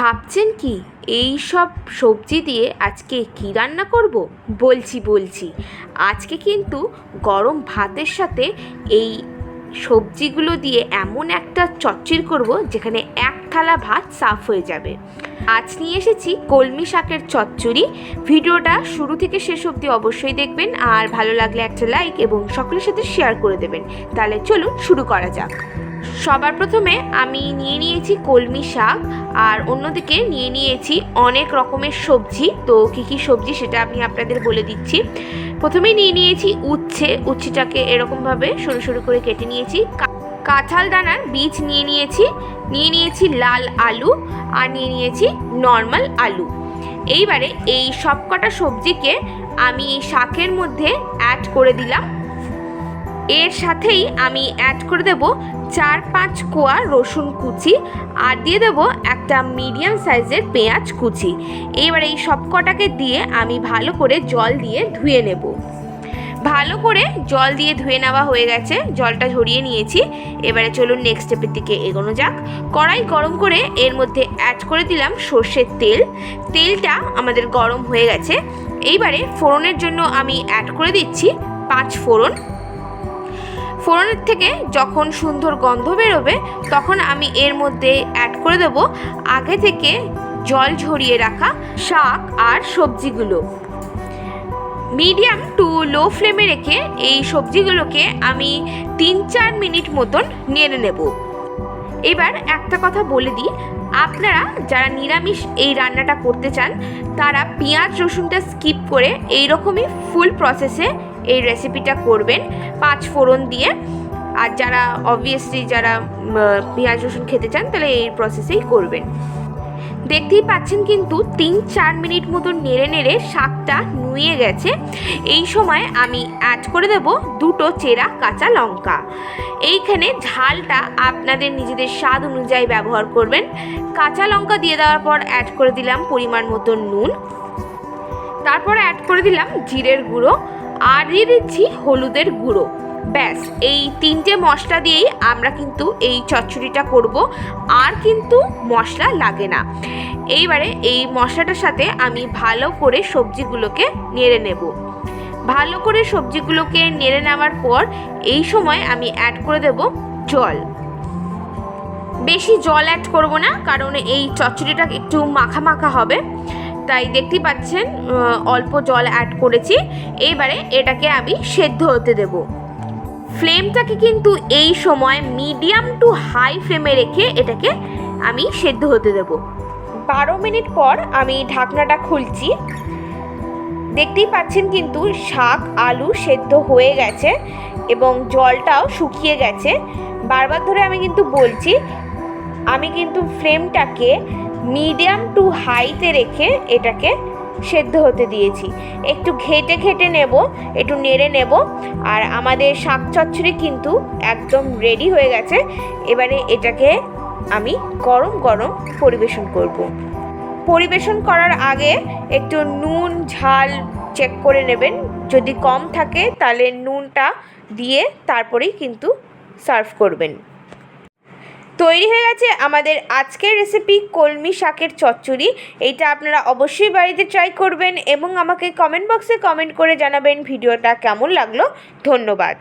ভাবছেন কি, এই সব সবজি দিয়ে আজকে কী রান্না করব? বলছি বলছি। আজকে কিন্তু গরম ভাতের সাথে এই সবজিগুলো দিয়ে এমন একটা চচ্চড়ি করব, যেখানে এক থালা ভাত সাফ হয়ে যাবে। আজ নিয়ে এসেছি কলমি শাকের চচ্চড়ি। ভিডিওটা শুরু থেকে শেষ অবধি অবশ্যই দেখবেন, আর ভালো লাগলে একটা লাইক এবং সকলের সাথে শেয়ার করে দেবেন। তাহলে চলুন শুরু করা যাক। সবার প্রথমে আমি নিয়ে নিয়েছি কলমি শাক আর অন্যদিকে নিয়ে নিয়েছি অনেক রকমের সবজি। তো কী কী সবজি সেটা আমি আপনাদের বলে দিচ্ছি। প্রথমেই নিয়ে নিয়েছি উচ্ছে। উচ্ছেটাকে এরকমভাবে সরু সরু করে কেটে নিয়েছি। কাঁঠাল দানার বীজ নিয়ে নিয়েছি। নিয়ে নিয়েছি লাল আলু আর নিয়ে নিয়েছি নর্মাল আলু। এইবারে এই সবকটা সবজিকে আমি শাকের মধ্যে অ্যাড করে দিলাম। এর সাথেই আমি অ্যাড করে দেব চার পাঁচ কোয়া রসুন কুচি আর দিয়ে দেব একটা মিডিয়াম সাইজের পেঁয়াজ কুচি। এইবার এই সব কটাকে দিয়ে আমি ভালো করে জল দিয়ে ধুয়ে নেব। ভালো করে জল দিয়ে ধুয়ে নেওয়া হয়ে গেছে, জলটা ঝরিয়ে নিয়েছি। এবারে চলুন নেক্সট স্টেপের দিকে এগোনো যাক। কড়াই গরম করে এর মধ্যে অ্যাড করে দিলাম সর্ষের তেল। তেলটা আমাদের গরম হয়ে গেছে। এইবারে ফোড়নের জন্য আমি অ্যাড করে দিচ্ছি পাঁচ ফোড়ন। ফোড়নের থেকে যখন সুন্দর গন্ধ বেরোবে, তখন আমি এর মধ্যে অ্যাড করে দেব আগে থেকে জল ঝরিয়ে রাখা শাক আর সবজিগুলো। মিডিয়াম টু লো ফ্লেমে রেখে এই সবজিগুলোকে আমি তিন চার মিনিট মতন নেড়ে নেব। এবার একটা কথা বলে দিই, আপনারা যারা নিরামিষ এই রান্নাটা করতে চান, তারা পেঁয়াজ রসুনটা স্কিপ করে এই রকমই ফুল প্রসেসে এই রেসিপিটা করবেন পাঁচ ফোড়ন দিয়ে। আর যারা অবভিয়াসলি যারা পেঁয়াজ, রসুন খেতে চান, তাহলে এই প্রসেসেই করবেন। দেখতেই পাচ্ছেন কিন্তু তিন চার মিনিট মতো নেড়ে নেড়ে শাকটা নুয়ে গেছে। এই সময় আমি অ্যাড করে দেব দুটো চেরা কাঁচা লঙ্কা। এইখানে ঝালটা আপনাদের নিজেদের স্বাদ অনুযায়ী ব্যবহার করবেন। কাঁচা লঙ্কা দিয়ে দেওয়ার পর অ্যাড করে দিলাম পরিমাণ মতো নুন। তারপর অ্যাড করে দিলাম জিরের গুঁড়ো। আর দিয়ে দিচ্ছি হলুদের গুঁড়ো। ব্যাস, এই তিনটে মশলা দিয়েই আমরা কিন্তু এই চচ্চড়িটা করব, আর কিন্তু মশলা লাগে না। এইবারে এই মশলাটার সাথে আমি ভালো করে সবজিগুলোকে নেড়ে নেব। ভালো করে সবজিগুলোকে নেড়ে নেওয়ার পর এই সময় আমি অ্যাড করে দেব জল। বেশি জল অ্যাড করব না, কারণ এই চচ্চড়িটা একটু মাখা মাখা হবে। তাই দেখতেই পাচ্ছেন অল্প জল অ্যাড করেছি। এইবারে এটাকে আমি সেদ্ধ হতে দেব। ফ্লেমটাকে কিন্তু এই সময় মিডিয়াম টু হাই ফ্লেমে রেখে এটাকে আমি সেদ্ধ হতে দেব। বারো মিনিট পর আমি ঢাকনাটা খুলছি। দেখতেই পাচ্ছেন কিন্তু শাক, আলু সেদ্ধ হয়ে গেছে এবং জলটাও শুকিয়ে গেছে। বারবার ধরে আমি কিন্তু বলছি, আমি কিন্তু ফ্লেমটাকে মিডিয়াম টু হাইতে রেখে এটাকে সেদ্ধ হতে দিয়েছি। একটু ঘেটে ঘেটে নেব, একটু নেড়ে নেব, আর আমাদের শাক চচ্চড়ি কিন্তু একদম রেডি হয়ে গেছে। এবারে এটাকে আমি গরম গরম পরিবেশন করব। পরিবেশন করার আগে একটু নুন, ঝাল চেক করে নেবেন। যদি কম থাকে তাহলে নুনটা দিয়ে তারপরেই কিন্তু সার্ভ করবেন। তৈরি হয়ে গেছে আমাদের আজকের রেসিপি কলমি শাকের চচ্চড়ি। এইটা আপনারা অবশ্যই বাড়িতে ট্রাই করবেন এবং আমাকে কমেন্ট বক্সে কমেন্ট করে জানাবেন ভিডিওটা কেমন লাগল। ধন্যবাদ।